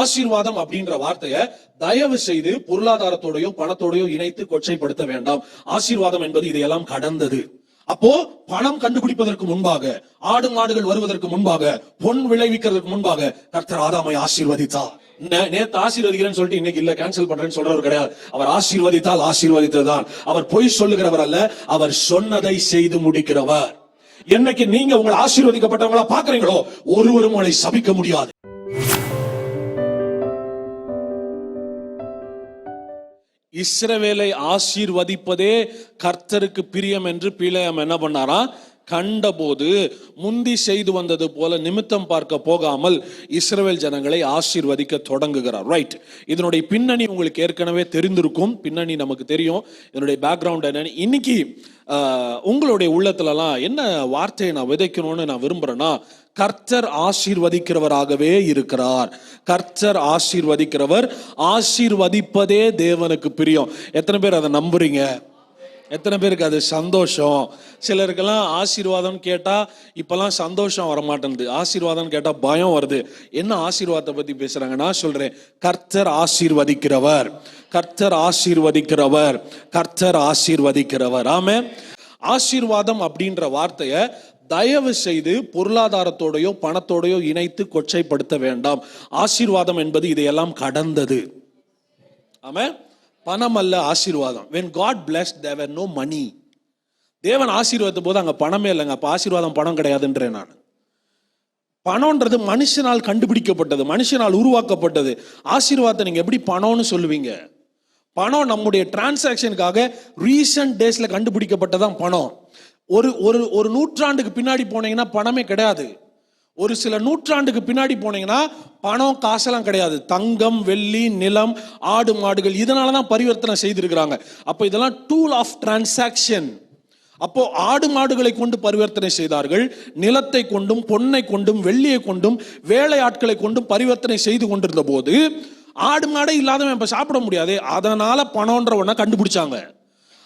ஆசீர்வாதம் அப்படின்ற வார்த்தையை தயவு செய்து பொருளாதாரத்தோடயோ பணத்தோடயோ இணைத்து கொச்சைப்படுத்த வேண்டாம். ஆசீர்வாதம் என்பது இதையெல்லாம் கடந்தது. அப்போ பணம் கண்டுபிடிப்பதற்கு முன்பாக ஆடு மாடுகள் வருவதற்கு முன்பாக பொன் விளைவிக்கிறதுக்கு முன்பாக கர்த்தர் ஆதாமை ஆசீர்வதித்தார். நேத்து ஆசீர்வதிக்கிறேன்னு சொல்லிட்டு இன்னைக்கு இல்ல கேன்சல் பண்றேன்னு சொல்றவர் கிடையாது. அவர் ஆசீர்வதித்தால் ஆசீர்வதித்ததுதான். அவர் பொய் சொல்லுகிறவர் அல்ல அவர் சொன்னதை செய்து முடிக்கிறவர். என்னைக்கு நீங்க உங்களை ஆசீர்வதிக்கப்பட்டவங்களா பாக்குறீங்களோ ஒருவரும் உங்களை சபிக்க முடியாது. இஸ்ரவேலை ஆசீர்வதிப்பதே கர்த்தருக்கு பிரியம் என்று பிழையம் என்ன பண்ணாரா கண்டபோது முந்தி செய்து வந்தது போல நிமித்தம் பார்க்க போகாமல் இஸ்ரவேல் ஜனங்களை ஆசீர்வதிக்க தொடங்குகிறார். ரைட் இதனுடைய பின்னணி உங்களுக்கு ஏற்கனவே தெரிந்திருக்கும். பின்னணி நமக்கு தெரியும். இதனுடைய பேக்ரவுண்ட் என்னன்னு இன்னைக்கு உங்களுடைய உள்ளத்துலலாம் என்ன வார்த்தையை நான் விதைக்கணும்னு நான் விரும்புறேன்னா கர்த்தர் ஆசீர்வதிக்கிறவராகவே இருக்கிறார். கர்த்தர் ஆசீர்வதிக்கிறவர் ஆசீர்வதிப்பதே தேவனுக்கு பிரியம். எத்தனை பேர் அதை நம்புறீங்க? எத்தனை பேருக்கு அது சந்தோஷம்? சிலருக்கெல்லாம் ஆசீர்வாதம் கேட்டால் இப்போல்லாம் சந்தோஷம் வர ஆசீர்வாதம் கேட்டால் பயம் வருது. என்ன ஆசீர்வாதத்தை பற்றி பேசுகிறாங்க நான் சொல்கிறேன் கர்த்தர் ஆசீர்வதிக்கிறவர். கர்த்தர் ஆசீர்வதிக்கிறவர். கர்த்தர் ஆசீர்வதிக்கிறவர். ஆமே ஆசீர்வாதம் அப்படின்ற வார்த்தையை தயவு செய்து பொருளாதாரத்தோடையோ பணத்தோடையோ இணைத்து கொச்சைப்படுத்த வேண்டாம். ஆசீர்வாதம் என்பது இதையெல்லாம் கடந்தது. ஆமாம் பணம் அல்ல ஆசீர்வாதம். வென் காட் பிளஸ் தேவர் நோ மணி தேவன் ஆசீர்வாதத்த போது அங்கே பணமே இல்லைங்க. அப்போ ஆசீர்வாதம் பணம் கிடையாதுன்றேன் நான். பணம்ன்றது மனுஷனால் கண்டுபிடிக்கப்பட்டது மனுஷனால் உருவாக்கப்பட்டது. ஆசீர்வாதத்தை நீங்கள் எப்படி பணம்னு சொல்லுவீங்க? பணம் நம்முடைய டிரான்சாக்ஷனுக்காக ரீசன்ட் டேஸில் கண்டுபிடிக்கப்பட்டதான் பணம். ஒரு ஒரு ஒரு நூற்றாண்டுக்கு பின்னாடி போனீங்கன்னா பணமே கிடையாது. ஒரு சில நூற்றாண்டுக்கு பின்னாடி போனீங்கன்னா பணம் காசெல்லாம் கிடையாது. தங்கம் வெள்ளி நிலம் ஆடு மாடுகள் இதனால தான் பரிவர்த்தனை செய்திருக்கிறாங்க. அப்போ இதெல்லாம் டூல் ஆஃப் டிரான்சாக்ஷன் அப்போ ஆடு மாடுகளை கொண்டு பரிவர்த்தனை செய்தார்கள். நிலத்தை கொண்டும் பொன்னை கொண்டும் வெள்ளியை கொண்டும் வேலை ஆட்களை கொண்டும் பரிவர்த்தனை செய்து கொண்டிருந்த போது ஆடு மாடே இல்லாதவன் இப்போ சாப்பிட முடியாது. அதனால பணம்ன்ற ஒன்றை கண்டுபிடிச்சாங்க.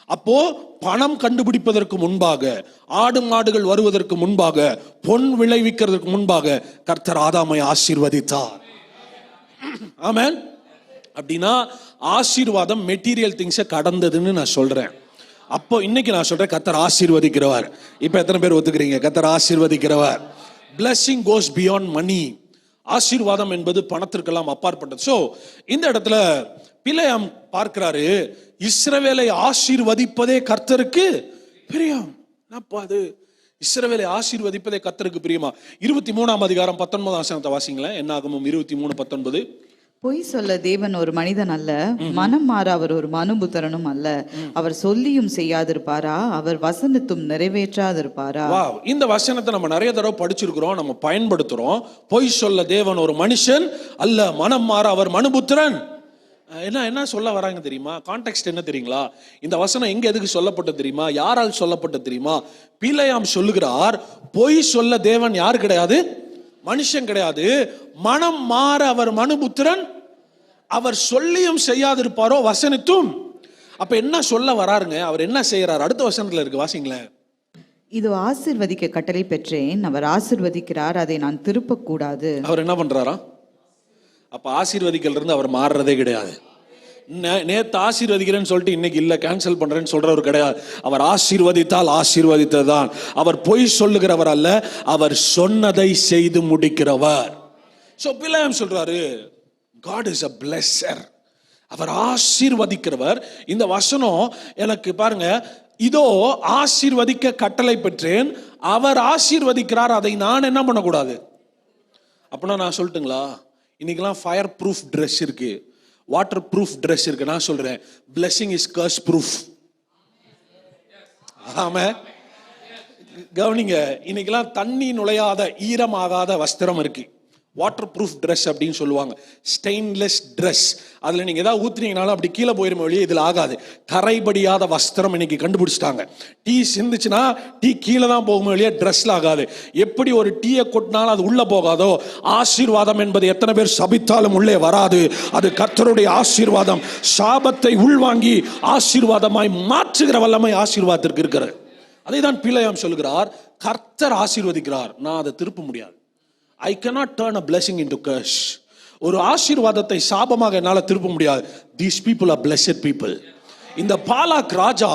அப்போ பணம் கண்டுபிடிப்பதற்கு முன்பாக ஆடு மாடுகள் வருவதற்கு முன்பாக பொன் விளைவிக்கிறதுக்கு முன்பாக கர்த்தர் ஆதாமை ஆசீர்வதித்தார். ஆமேன். அப்படின்னா ஆசீர்வாதம் மெட்டீரியல் திங்ஸை கடந்ததுன்னு நான் சொல்றேன். அப்போ இன்னைக்கு நான் சொல்றேன் கத்தர் ஆசீர்வதிக்கிறவர். இப்போ எத்தனை பேர் ஒத்துக்கிறீங்க? கத்தர் ஆசீர்வதிக்கிறவர். பிளஸ்ஸிங் கோஸ் பியாண்ட் மணி ஆசீர்வாதம் என்பது பணத்திற்கெல்லாம் அப்பாற்பட்டது. ஸோ இந்த இடத்துல பிள்ளையாம் பார்க்கிறாரு இஸ்ரவேலை ஆசீர்வதிப்பதே கர்த்தருக்கு பிரியம். என்னப்பா அது இஸ்ரவேலை ஆசீர்வதிப்பதே கர்த்தருக்கு பிரியமா? இருபத்தி மூணாம் அதிகாரம் பத்தொன்பதாம் வசனத்தை வாசிங்களேன். என்ன ஆகமும் இருபத்தி மூணு பத்தொன்பது. பொய் சொல்ல தேவன் ஒரு மனிதன் அல்ல மனம் மாற அவர் ஒரு மனுபுத்திரனும் அல்ல. அவர் சொல்லியும் செய்யாதிருப்பாரா? அவர் வசனத்தும் நிறைவேற்றாதிருப்பாரா? இந்த வசனத்தை நம்ம நிறைய தடவை படிச்சிருக்கிறோம் நம்ம பயன்படுத்துறோம். பொய் சொல்ல தேவன் ஒரு மனுஷன் அல்ல மனம் மாற அவர் மனுபுத்திரன். என்ன என்ன சொல்ல வராங்க தெரியுமா? கான்டெக்ட் என்ன தெரியுங்களா? இந்த வசனம் எங்க எதுக்கு சொல்லப்பட்டது தெரியுமா? யாரால் சொல்லப்பட்டது தெரியுமா? பிள்ளையாம் சொல்லுகிறார் பொய் சொல்ல தேவன் யார் கிடையாது? மனுஷன் கிடையாது. மனம் மாற அவர் மனுபுத்திரன். அவர் சொல்லியும் செய்யாதிருப்பாரோ வசனித்தும். அப்ப என்ன சொல்ல வராருங்க? அவர் என்ன செய்யறாரு அடுத்த வசனத்துல இருக்கு வாசிங்களேன். இது ஆசிர்வதிக்க கட்டளை பெற்றேன். அவர் ஆசிர்வதிக்கிறார் அதை நான் திருப்பக்கூடாது. அவர் என்ன பண்றாரா? அப்ப ஆசீர்வதிக்கல இருந்து அவர் மாறுறதே கிடையாது. நே- நேத்து ஆசீர்வதிக்கிறேன்னு சொல்லிட்டு இன்னைக்கு இல்ல கேன்சல் பண்றேன்னு சொல்றவர் கிடையாது. அவர் ஆசீர்வதித்தால் ஆசீர்வதித்ததுதான். அவர் பொய் சொல்லுகிறவர் அல்ல அவர் சொன்னதை செய்து முடிக்கிறவர். சோ பிள்ளையம் சொல்றாரு காட் இஸ் அ பிளெஸ்ஸர் அவர் ஆசீர்வதிக்கிறவர். இந்த வசனம் எனக்கு பாருங்க இதோ ஆசீர்வதிக்க கட்டளை பெற்றேன். அவர் ஆசீர்வதிக்கிறார். அதை நான் என்ன பண்ணக்கூடாது? அப்படின்னா நான் சொல்லட்டுங்களா? இன்னைக்கெல்லாம் ஃபயர் ப்ரூஃப் ட்ரெஸ் இருக்குது வாட்டர் ப்ரூஃப் ட்ரெஸ் இருக்கு. நான் சொல்றேன். பிளெஸிங் இஸ் கர்ஸ் ப்ரூஃப் ஆம. கவனிங்க இன்னைக்கெல்லாம் தண்ணி நுழையாத ஈரமாகாத வஸ்திரம் இருக்கு. வாட்டர் ப்ரூஃப் ட்ரெஸ் அப்படின்னு சொல்லுவாங்க. ஸ்டெயின்லெஸ் ட்ரெஸ் அதில் நீங்கள் ஏதாவது ஊத்துனீங்கனாலும் அப்படி கீழே போயிரும் வழியே இதில் ஆகாது. கரைபடியாத வஸ்திரம் இன்னைக்கு கண்டுபிடிச்சிட்டாங்க. டீ சிந்துச்சுன்னா டீ கீழே தான் போகும் வழியே ட்ரெஸ்ல ஆகாது. எப்படி ஒரு டீயை கொட்டினாலும் அது உள்ளே போகாதோ ஆசீர்வாதம் என்பது எத்தனை பேர் சபித்தாலும் உள்ளே வராது. அது கர்த்தருடைய ஆசீர்வாதம். சாபத்தை உள்வாங்கி ஆசீர்வாதமாய் மாற்றுகிற வல்லமை ஆசீர்வாதத்திற்கு இருக்கிறது. அதை தான் பிள்ளையாம் சொல்கிறார் கர்த்தர் ஆசீர்வதிக்கிறார். நான் அதை திருப்ப முடியாது. I cannot turn a blessing into curse. ஒரு ஆசீர்வாதத்தை சாபமாக என்னால் திருப்ப முடியாது. These people are blessed people இந்த பாலாக் ராஜா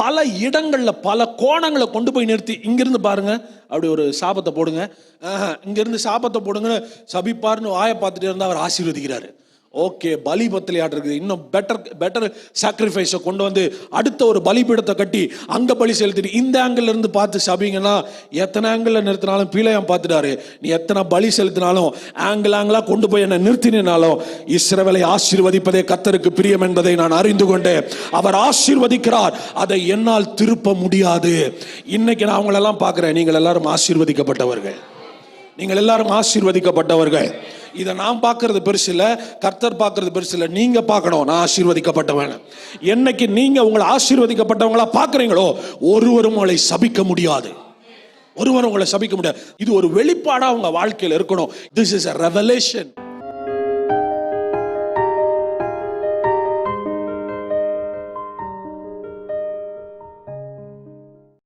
பல இடங்களில் பல கோணங்களை கொண்டு போய் நிறுத்தி இங்கிருந்து பாருங்க அப்படி ஒரு சாபத்தை போடுங்க. ஆஹா, இங்கிருந்து சாபத்தை போடுங்க சபிப்பார்னு வாயை பார்த்துட்டு இருந்தால் அவர் ஆசீர்வதிக்கிறாரு. ஓகே பலி பத்திலையாட்டு இருக்குது இன்னும் பெட்டர் பெட்டர் சாக்ரிஃபைஸை கொண்டு வந்து அடுத்த ஒரு பலிபீடத்தை கட்டி அங்கே பலி செலுத்திட்டு இந்த ஆங்கிள் இருந்து பார்த்து சபிங்கன்னா எத்தனை ஆங்கிளில் நிறுத்தினாலும் பீலையம் பார்த்துட்டாரு. நீ எத்தனை பலி செலுத்தினாலும் ஆங்கிள் ஆங்கிளாக கொண்டு போய் என்னை நிறுத்தினாலும் இஸ்ரவேலை ஆசீர்வதிப்பதே கத்தருக்கு பிரியம் என்பதை நான் அறிந்து கொண்டேன். அவர் ஆசீர்வதிக்கிறார். அதை என்னால் திருப்ப முடியாது. இன்னைக்கு நான் அவங்களெல்லாம் பார்க்குறேன். நீங்கள் எல்லாரும் ஆசீர்வதிக்கப்பட்டவர்கள். நீங்கள் எல்லாரும் ஆசீர்வதிக்கப்பட்டவர்கள். இதை நான் பார்க்கறது பெருசு கர்த்தர் பார்க்கறது பெருசு இல்ல. நீங்க பார்க்கணும் நான் ஆசீர்வதிக்கப்பட்டவன். என்னைக்கு நீங்க உங்களை ஆசீர்வதிக்கப்பட்டவங்களா பார்க்குறீங்களோ ஒருவரும் உங்களை சபிக்க முடியாது. ஒருவரும் உங்களை சபிக்க முடியாது. இது ஒரு வெளிப்பாடாக அவங்க வாழ்க்கையில் இருக்கணும். This is a revelation